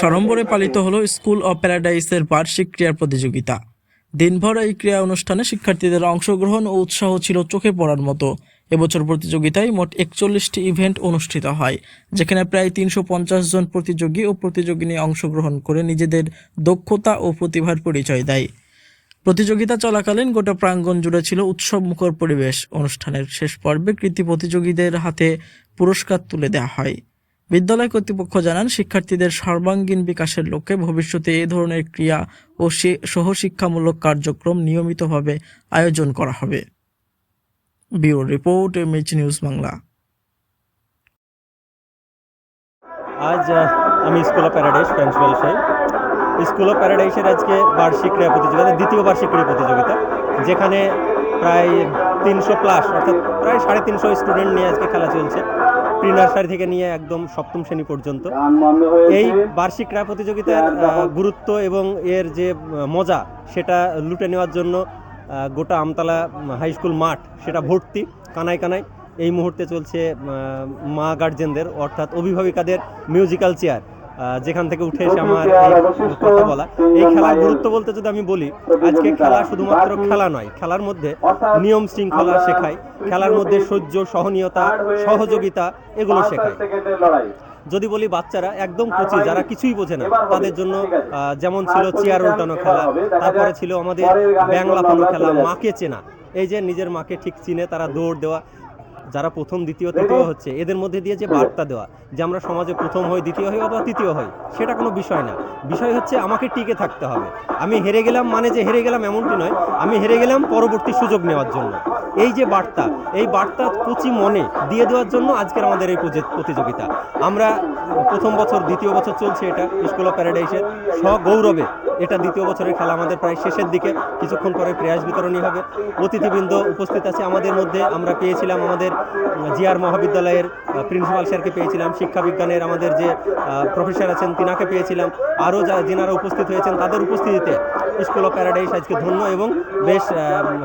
সরম্বরে পালিত হলো school of প্যারাডাইসের বার্ষিক ক্রীড়া প্রতিযোগিতা। দিনভর এই ক্রীড়া অনুষ্ঠানে শিক্ষার্থীদের অংশগ্রহণ ও উৎসাহ ছিল চোখে পড়ার মতো। এবছর প্রতিযোগিতায় মোট একচল্লিশটি ইভেন্ট অনুষ্ঠিত হয়, যেখানে প্রায় তিনশো পঞ্চাশ জন প্রতিযোগী ও প্রতিযোগিনী অংশগ্রহণ করে নিজেদের দক্ষতা ও প্রতিভার পরিচয় দেয়। প্রতিযোগিতা চলাকালীন গোটা প্রাঙ্গণ জুড়ে ছিল উৎসব মুখর পরিবেশ। অনুষ্ঠানের শেষ পর্বে কৃতি প্রতিযোগীদের হাতে পুরস্কার তুলে দেওয়া হয়। বিদ্যালয় কর্তৃপক্ষ জানান, শিক্ষার্থীদের সর্বাঙ্গীন বিকাশের লক্ষ্যে ভবিষ্যতে এ ধরনের ক্রিয়া ও সহশিক্ষামূলক কার্যক্রম নিয়মিতভাবে আয়োজন করা হবে। Bureau report, MH news Bangla. আজ আমি স্কুল অফ প্যারাডাইস প্রিন্সিপাল সাহেব। স্কুল অফ প্যারাডাইসের আজকে বার্ষিক ক্রীড়া প্রতিযোগিতা দ্বিতীয় বার্ষিক ক্রীড়া প্রতিযোগিতা, যেখানে প্রায় তিনশো প্লাস অর্থাৎ প্রায় সাড়ে তিনশো স্টুডেন্ট নিয়ে আজকে খেলা চলছে প্রি নার্সারি থেকে নিয়ে একদম সপ্তম শ্রেণি পর্যন্ত। এই বার্ষিক ক্রীড়া প্রতিযোগিতার গুরুত্ব এবং এর যে মজা, সেটা লুটে নেওয়ার জন্য গোটা আমতলা হাই স্কুল মাঠ সেটা ভর্তি, কানায় কানায়। এই মুহূর্তে চলছে মা গার্জেনদের অর্থাৎ অভিভাবিকাদের মিউজিক্যাল চেয়ার যেখান থেকে উঠে এসে আমার কথা বলা। এই খেলার গুরুত্ব বলতে যদি আমি বলি আজকে খেলা শুধুমাত্র খেলা নয় খেলার মধ্যে নিয়ম শৃঙ্খলা শেখায় খেলার মধ্যে সহ্য সহনীয়তা সহযোগিতা এগুলো শেখায় যদি বলি বাচ্চারা একদম কচি যারা কিছুই বোঝে না তাদের জন্য আহ, যেমন ছিল চেয়ার উল্টানো খেলা তারপরে ছিল আমাদের ব্যাং লাফানো খেলা মাকে চেনা। এই যে নিজের মাকে ঠিক চিনে তারা দৌড় দেওয়া যারা প্রথম, দ্বিতীয়, তৃতীয় হচ্ছে, এদের মধ্যে দিয়ে যে বার্তা দেওয়া, যে আমরা সমাজে প্রথম হই, দ্বিতীয় হই অথবা তৃতীয় হই, সেটা কোনো বিষয় না। বিষয় হচ্ছে আমাকে টিকে থাকতে হবে। আমি হেরে গেলাম মানে যে হেরে গেলাম এমনটি নয়, আমি হেরে গেলাম পরবর্তী সুযোগ নেওয়ার জন্য। এই যে বার্তা, এই বার্তা কচি মনে দিয়ে দেওয়ার জন্য আজকের আমাদের এই প্রতিযোগিতা। আমরা প্রথম বছর, দ্বিতীয় বছর চলছে এটা, স্কুল অফ প্যারাডাইসের সগৌরবে। এটা দ্বিতীয় বছরের খেলা আমাদের প্রায় শেষের দিকে। কিছুক্ষণ পরে প্রেয়াস বিতরণী হবে। অতিথিবৃন্দ উপস্থিত আছে আমাদের মধ্যে। আমরা পেয়েছিলাম আমাদের জিআর মহাবিদ্যালয়ের প্রিন্সিপাল স্যারকে পেয়েছিলাম। শিক্ষা বিজ্ঞানের আমাদের যে প্রফেসর আছেন তিনাকে পেয়েছিলাম। আরও যা, যেনারা উপস্থিত হয়েছেন তাদের উপস্থিতিতে স্কুল অফ প্যারাডাইস আজকে ধন্য এবং বেশ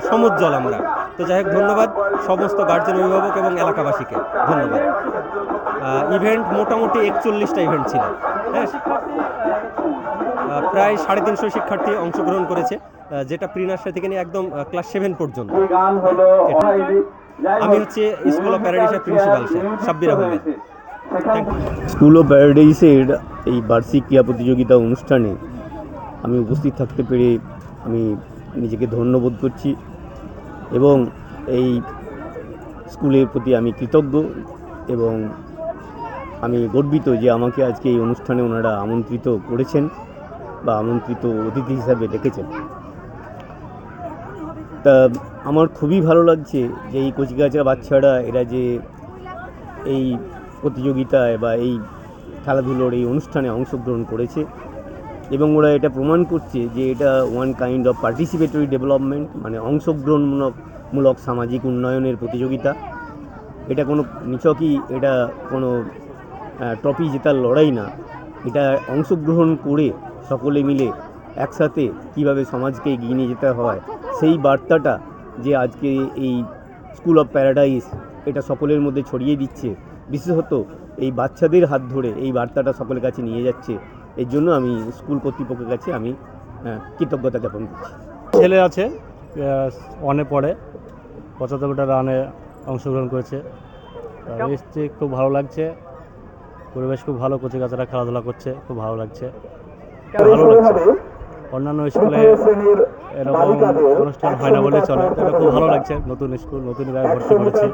সমুজ্জ্বল আমরা। তো যাই হোক, ধন্যবাদ সমস্ত গার্জেন অভিভাবক এবং এলাকাবাসীকে। ধন্যবাদ। ইভেন্ট মোটামুটি একচল্লিশটা ইভেন্ট ছিল। হ্যাঁ? প্রায় সাড়ে তিনশো শিক্ষার্থী অংশগ্রহণ করেছে যেটা প্রি নার্সারি থেকে নিয়ে একদম ক্লাস সেভেন পর্যন্ত। আমি হচ্ছে school of প্যারাডাইসের principal Sabbir Ahmed. School of প্যারাডাইসের এই বার্ষিক ক্রীড়া প্রতিযোগিতা অনুষ্ঠানে আমি উপস্থিত থাকতে পেরে আমি নিজেকে ধন্যবোধ করছি এবং এই স্কুলের প্রতি আমি কৃতজ্ঞ এবং আমি গর্বিত যে আমাকে আজকে এই অনুষ্ঠানে ওনারা আমন্ত্রিত করেছেন বা আমন্ত্রিত অতিথি হিসাবে ডেকেছেন। তা, আমার খুবই ভালো লাগছে যে এই কচিকাচা বাচ্চারা, এরা যে এই প্রতিযোগিতায় বা এই খেলাধুলোর এই অনুষ্ঠানে অংশগ্রহণ করেছে এবং ওরা এটা প্রমাণ করছে যে এটা one kind of participatory development মানে অংশগ্রহণমূলক মূলক সামাজিক উন্নয়নের প্রতিযোগিতা। এটা কোনো নিচকই এটা কোনো ট্রফি জেতার লড়াই না এটা অংশগ্রহণ করে সকলে মিলে একসাথে কীভাবে সমাজকে এগিয়ে নিয়ে যেতে হয় সেই বার্তাটা যে আজকে এই স্কুল অফ প্যারাডাইস এটা সকলের মধ্যে ছড়িয়ে দিচ্ছে বিশেষত এই বাচ্চাদের হাত ধরে এই বার্তাটা সকলের কাছে নিয়ে যাচ্ছে এর জন্য আমি স্কুল কর্তৃপক্ষের কাছে আমি কৃতজ্ঞতা জ্ঞাপন করছি। ছেলে আছে ওয়ানে পড়ে পঁচাত্তরটা রানে অংশগ্রহণ করেছে খুব ভালো লাগছে। পরিবেশ খুব ভালো কচি কাচারা খেলাধুলা করছে খুব ভালো লাগছে। ভালো লাগছে। অন্যান্য স্কুলে এরকম অনুষ্ঠান হয় না বলে চলে। এটা খুব ভালো লাগছে। নতুন স্কুল নতুন জায়গায় ভর্তি করেছি।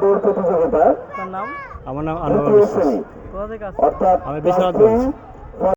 আমার নাম আনোয়ার বিশ্বাস। আমি বিশ্বনাথ